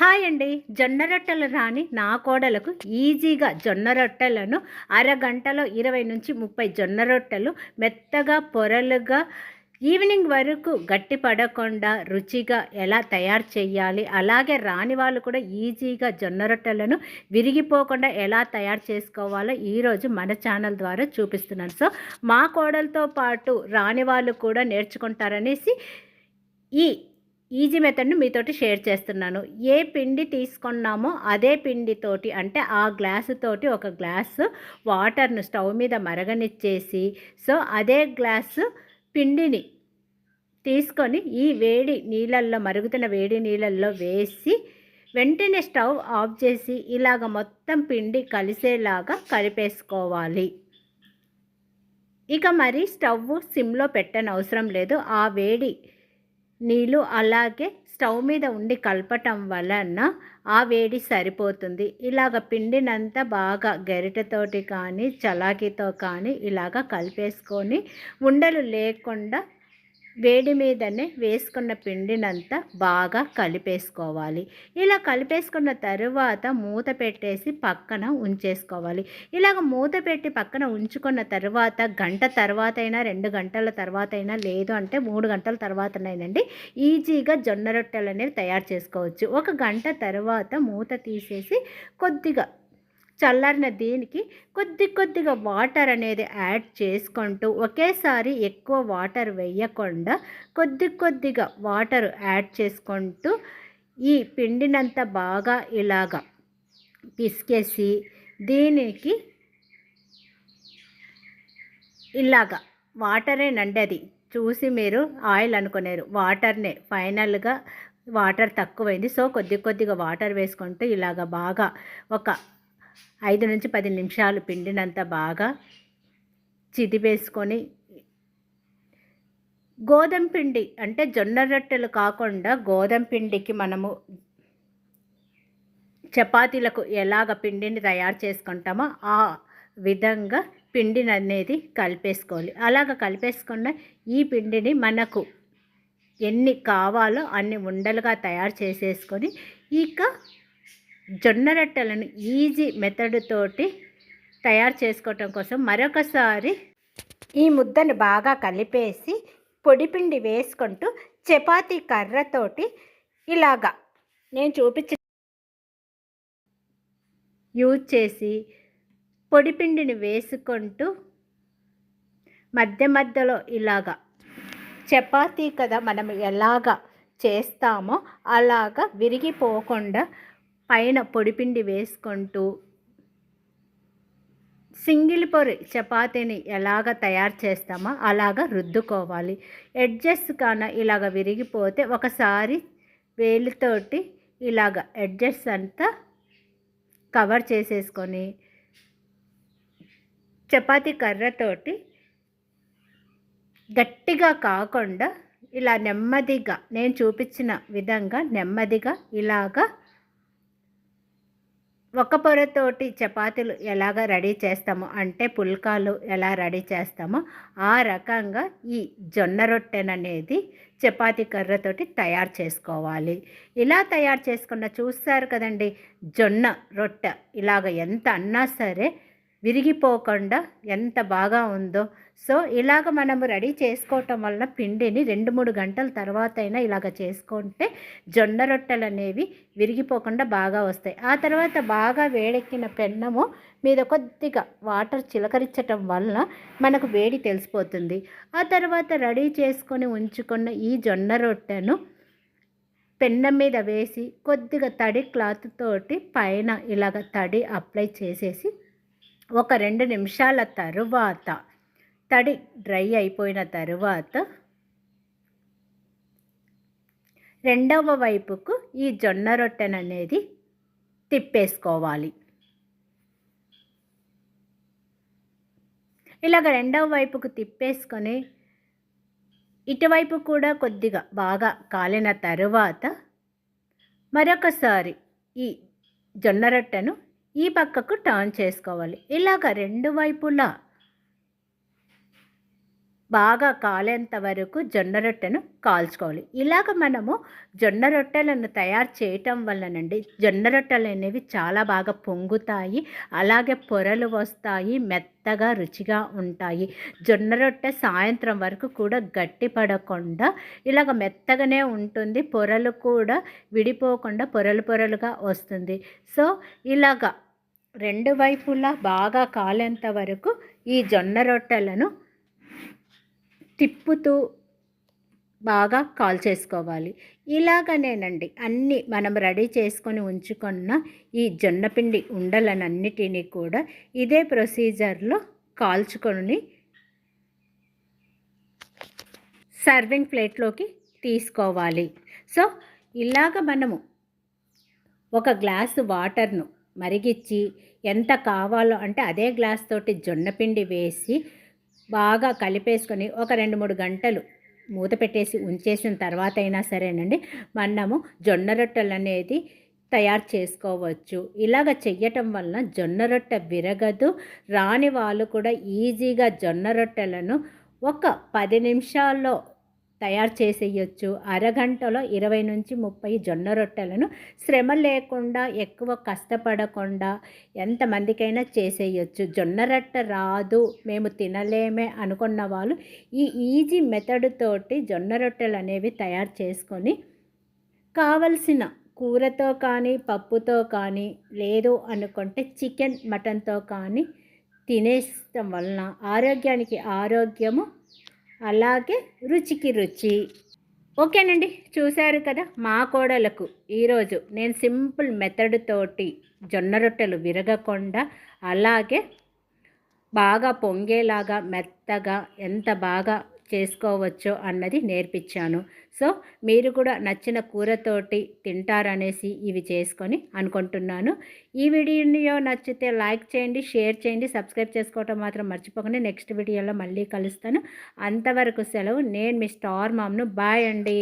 Hi అండి. జొన్న రొట్టెలు రాని నా కోడలకు ఈజీగా జొన్న రొట్టెలను అరగంటలో ఇరవై నుంచి ముప్పై జొన్న రొట్టెలు మెత్తగా పొరలుగా ఈవినింగ్ వరకు గట్టి పడకుండా రుచిగా ఎలా తయారు చేయాలి? అలాగే రాని వాళ్ళు కూడా ఈజీగా జొన్న రొట్టెలను విరిగిపోకుండా ఎలా తయారు చేసుకోవాలో ఈరోజు మన ఛానల్ ద్వారా చూపిస్తున్నాను. సో మా కోడలతో పాటు రాని వాళ్ళు కూడా నేర్చుకుంటారనేసి ఈ ఈజీ మెథడ్ను మీతోటి షేర్ చేస్తున్నాను. ఏ పిండి తీసుకున్నామో అదే పిండితోటి అంటే ఆ గ్లాసు తోటి ఒక గ్లాసు వాటర్ను స్టవ్ మీద మరగనిచ్చేసి సో అదే గ్లాసు పిండిని తీసుకొని ఈ వేడి నీళ్ళల్లో మరుగుతున్న వేడి నీళ్ళల్లో వేసి వెంటనే స్టవ్ ఆఫ్ చేసి ఇలాగ మొత్తం పిండి కలిసేలాగా కలిపేసుకోవాలి. ఇక మరి స్టవ్ సిమ్లో పెట్టని అవసరం లేదు. ఆ వేడి నీళ్ళు అలాగే స్టవ్ మీద ఉండి కలపటం వలన ఆ వేడి సరిపోతుంది. ఇలాగ పిండినంత బాగా గరిటెతోటి కానీ చలాకీతో కానీ ఇలాగ కలిపేసుకొని ఉండలు లేకుండా వేడి మీదనే వేసుకున్న పిండినంతా బాగా కలిపేసుకోవాలి. ఇలా కలిపేసుకున్న తరువాత మూత పెట్టేసి పక్కన ఉంచేసుకోవాలి. ఇలాగ మూత పెట్టి పక్కన ఉంచుకున్న తర్వాత గంట తర్వాత అయినా రెండు గంటల తర్వాత అయినా లేదు అంటే మూడు గంటల తర్వాతనైనండి ఈజీగా జొన్న రొట్టెలు అనేవి తయారు చేసుకోవచ్చు. ఒక గంట తర్వాత మూత తీసేసి కొద్దిగా చల్లారిన దీనికి కొద్ది కొద్దిగా వాటర్ అనేది యాడ్ చేసుకుంటూ ఒకేసారి ఎక్కువ వాటర్ వేయకుండా కొద్ది కొద్దిగా వాటర్ యాడ్ చేసుకుంటూ ఈ పిండినంతా బాగా ఇలాగా పిసికేసి దీనికి ఇలాగా వాటరేనండి అది. చూసి మీరు ఆయిల్ అనుకునేరు. వాటర్నే ఫైనల్గా వాటర్ తక్కువైంది. సో కొద్ది కొద్దిగా వాటర్ వేసుకుంటూ ఇలాగ బాగా ఒక ఐదు నుంచి పది నిమిషాలు పిండినంత బాగా చిదివేసుకొని గోధుమ పిండి అంటే జొన్న రొట్టెలు కాకుండా గోధుమ పిండికి మనము చపాతీలకు ఎలాగ పిండిని తయారు చేసుకుంటామో ఆ విధంగా పిండిని అనేది కలిపేసుకోవాలి. అలాగ కలిపేసుకున్న ఈ పిండిని మనకు ఎన్ని కావాలో అన్ని ఉండలుగా తయారు చేసేసుకొని ఇక జొన్న రొట్టెలను ఈజీ మెథడ్ తోటి తయారు చేసుకోవటం కోసం మరొకసారి ఈ ముద్దను బాగా కలిపేసి పొడిపిండి వేసుకుంటూ చపాతీ కర్రతోటి ఇలాగా నేను చూపించి యూజ్ చేసి పొడిపిండిని వేసుకుంటూ మధ్య మధ్యలో ఇలాగా చపాతీ కదా మనం ఎలాగా చేస్తామో అలాగా విరిగిపోకుండా పైన పొడిపిండి వేసుకుంటూ సింగిల్ పొరి చపాతీని ఎలాగ తయారు చేస్తామో అలాగ రుద్దుకోవాలి. ఎడ్జెస్ కాన ఇలాగ విరిగిపోతే ఒకసారి వేలితోటి ఇలాగ ఎడ్జెస్ అంతా కవర్ చేసేసుకొని చపాతీ కర్రతోటి గట్టిగా కాకుండా ఇలా నెమ్మదిగా నేను చూపించిన విధంగా నెమ్మదిగా ఇలాగా ఒక పొరతోటి చపాతీలు ఎలాగ రెడీ చేస్తామో? అంటే పుల్కాలు ఎలా రెడీ చేస్తామో ఆ రకంగా ఈ జొన్న రొట్టెననేది చపాతి కర్రతోటి తయారు చేసుకోవాలి. ఇలా తయారు చేసుకున్న చూస్తారు కదండి జొన్న రొట్టె ఇలాగ ఎంత అన్నా సరే విరిగిపోకుండా ఎంత బాగా ఉందో. సో ఇలాగ మనము రెడీ చేసుకోవటం వలన పిండిని రెండు మూడు గంటల తర్వాత అయినా ఇలాగ చేసుకుంటే జొన్న రొట్టెలు అనేవి విరిగిపోకుండా బాగా వస్తాయి. ఆ తర్వాత బాగా వేడెక్కిన పెన్నము మీద కొద్దిగా వాటర్ చిలకరించటం వలన మనకు వేడి తెలిసిపోతుంది. ఆ తర్వాత రెడీ చేసుకొని ఉంచుకున్న ఈ జొన్న రొట్టెను పెన్నం మీద వేసి కొద్దిగా తడి క్లాత్ తోటి పైన ఇలాగ తడి అప్లై చేసేసి ఒక రెండు నిమిషాల తరువాత తడి డ్రై అయిపోయిన తరువాత రెండవ వైపుకు ఈ జొన్న రొట్టెను అనేది తిప్పేసుకోవాలి. ఇలాగ రెండవ వైపుకు తిప్పేసుకొని ఇటువైపు కూడా కొద్దిగా బాగా కాలిన తరువాత మరొకసారి ఈ జొన్న రొట్టెను ఈ పక్కకు టర్న్ చేసుకోవాలి. ఇలాగ రెండు వైపులా బాగా కాలేంత వరకు జొన్న రొట్టెను కాల్చుకోవాలి. ఇలాగ మనము జొన్న రొట్టెలను తయారు చేయటం వల్లనండి జొన్న రొట్టెలు అనేవి చాలా బాగా పొంగుతాయి. అలాగే పొరలు వస్తాయి మెత్తగా రుచిగా ఉంటాయి. జొన్న రొట్టె సాయంత్రం వరకు కూడా గట్టి పడకుండా ఇలాగ మెత్తగానే ఉంటుంది. పొరలు కూడా విడిపోకుండా పొరలు పొరలుగా వస్తుంది. సో ఇలాగ రెండు వైపులా బాగా కాలేంత వరకు ఈ జొన్న రొట్టెలను తిప్పుతూ బాగా కాల్ చేసుకోవాలి. ఇలాగనేనండి. అన్ని మనం రెడీ చేసుకొని ఉంచుకున్న ఈ జొన్నపిండి ఉండలనన్నిటినీ కూడా ఇదే ప్రొసీజర్లో కాల్చుకొని సర్వింగ్ ప్లేట్లోకి తీసుకోవాలి. సో ఇలాగ మనము ఒక గ్లాసు వాటర్ను మరిగిచ్చి ఎంత కావాలో అంటే అదే గ్లాస్ తోటి జొన్నపిండి వేసి బాగా కలిపేసుకొని ఒక రెండు మూడు గంటలు మూత పెట్టేసి ఉంచేసిన తర్వాత అయినా సరేనండి మనము జొన్న రొట్టెలు అనేది తయారు చేసుకోవచ్చు. ఇలాగ చెయ్యటం వలన జొన్న రొట్టె విరగదు. రాని వాళ్ళు కూడా ఈజీగా జొన్న రొట్టెలను ఒక పది నిమిషాల్లో తయారు చేసేయచ్చు. అరగంటలో ఇరవై నుంచి ముప్పై జొన్న రొట్టెలను శ్రమ లేకుండా ఎక్కువ కష్టపడకుండా ఎంతమందికైనా చేసేయచ్చు. జొన్న రొట్టె రాదు మేము తినలేమే అనుకున్న వాళ్ళు ఈ ఈజీ మెథడ్ తోటి జొన్న రొట్టెలు అనేవి తయారు చేసుకొని కావలసిన కూరతో కానీ పప్పుతో కానీ లేదు అనుకుంటే చికెన్ మటన్తో కానీ తినేయటం వలన ఆరోగ్యానికి ఆరోగ్యము అలాగే రుచికి రుచి. ఓకేనండి చూశారు కదా మా కోడలకు. ఈరోజు నేను సింపుల్ మెథడ్ తోటి జొన్న రొట్టెలు విరగకుండా అలాగే బాగా పొంగేలాగా మెత్తగా ఎంత బాగా చేసుకోవచ్చో అన్నది నేర్పించాను. సో మీరు కూడా నచ్చిన కూరతోటి తింటారనేసి ఇవి చేసుకొని అనుకుంటున్నాను. ఈ వీడియో నచ్చితే లైక్ చేయండి షేర్ చేయండి సబ్స్క్రైబ్ చేసుకోవటం మాత్రం మర్చిపోకండి. నెక్స్ట్ వీడియోలో మళ్ళీ కలుస్తాను. అంతవరకు సెలవు. నేను మీ స్టార్ మామ్ను. బాయ్ అండి.